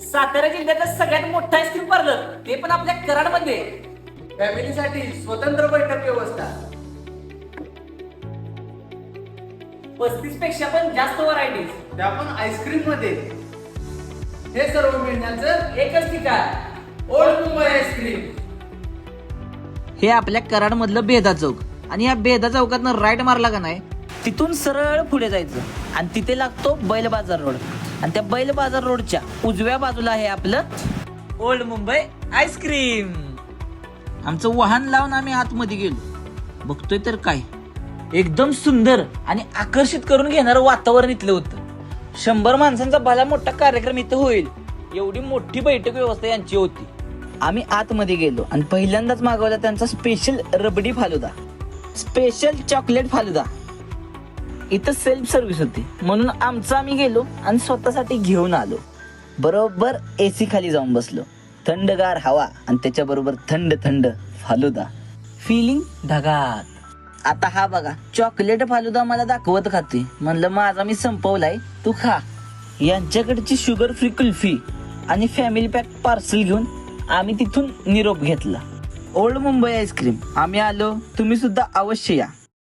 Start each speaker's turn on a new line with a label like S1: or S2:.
S1: सातारा जिल्ह्यातलं सगळ्यात मोठं आईस्क्रीम पार्लर ते पण आपल्या कराडमध्ये.
S2: फॅमिलीसाठी स्वतंत्र बैठक व्यवस्था.
S1: पस्तीसपेक्षा पण जास्त व्हरायटीज
S2: त्या पण आईस्क्रीममध्ये. हे सर्व मिळण्याचं
S1: एकच ठिकाण.
S2: ओल्ड मुंबई आईस्क्रीम
S3: हे आपल्या कराडमधलं बेदा चौक. आणि या बेदा चौकातनं राईट मारला का नाही? तिथून सरळ पुढे जायचं. आणि तिथे लागतो बैल बाजार रोड. आणि त्या बैल बाजार रोडच्या उजव्या बाजूला आहे आपलं ओल्ड मुंबई आईस्क्रीम आमचं वाहन लावून आम्ही आतमध्ये गेलो. बघतोय तर काय? एकदम सुंदर आणि आकर्षित करून घेणारं वातावरण इथलं होतं. शंभर माणसांचा भला मोठा कार्यक्रम इथं होईल. एवढी मोठी बैठक व्यवस्था यांची होती. आम्ही आतमध्ये गेलो आणि पहिल्यांदाच मागवला त्यांचा special rabri falooda. Special chocolate falooda. इथं सेल्फ सर्व्हिस होती. म्हणून आमचं आम्ही गेलो आणि स्वतःसाठी घेऊन आलो. बरोबर एसी खाली जाऊन बसलो. थंडगार हवा आणि त्याच्याबरोबर थंड थंड फालुदा. फिलिंग ढगात. आता हा बघा चॉकलेट फालुदा मला दाखवत खाते म्हणलं माझा मी संपवलाय तू खा. यांच्याकडची शुगर फ्री कुल्फी आणि फॅमिली पॅक पार्सल घेऊन आम्ही तिथून निरोप घेतला. ओल्ड मुंबई आईस्क्रीम आम्ही आलो तुम्ही सुद्धा अवश्य या.